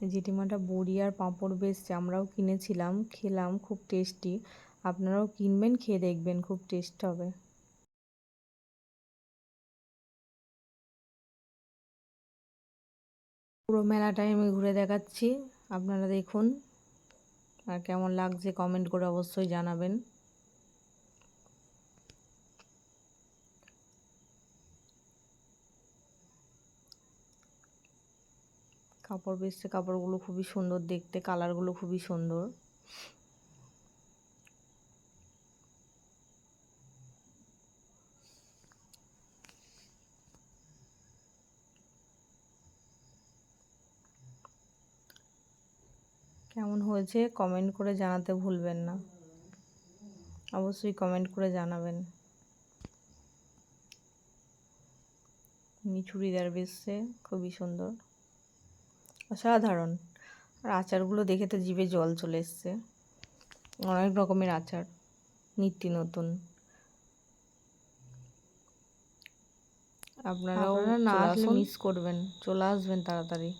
জেঠিমাটা বড়ি আর পাঁপড় বেচছে আমরাও কিনেছিলাম, খেলাম, খুব টেস্টি আপনারাও কিনবেন, খেয়ে দেখবেন, খুব টেস্ট হবে। পুরো মেলাটাই আমি ঘুরে দেখাচ্ছি, আপনারা দেখুন। আর কেমন লাগছে কমেন্ট করে অবশ্যই জানাবেন। কাপড় বেচছে, কাপড়গুলো খুবই সুন্দর দেখতে, কালারগুলো খুবই সুন্দর। কেমন হয়েছে কমেন্ট করে জানাতে ভুলবেন না। অবশ্যই কমেন্ট করে জানাবেন। চুড়িদার বেসছে খুবই সুন্দর। অসাধারণ। আর আচারগুলো দেখে তো জীবে জল চলে এসছে। অনেক রকমের আচার নিত্য নতুন। আপনারা না আসলে মিস করবেন চলে আসবেন তাড়াতাড়ি।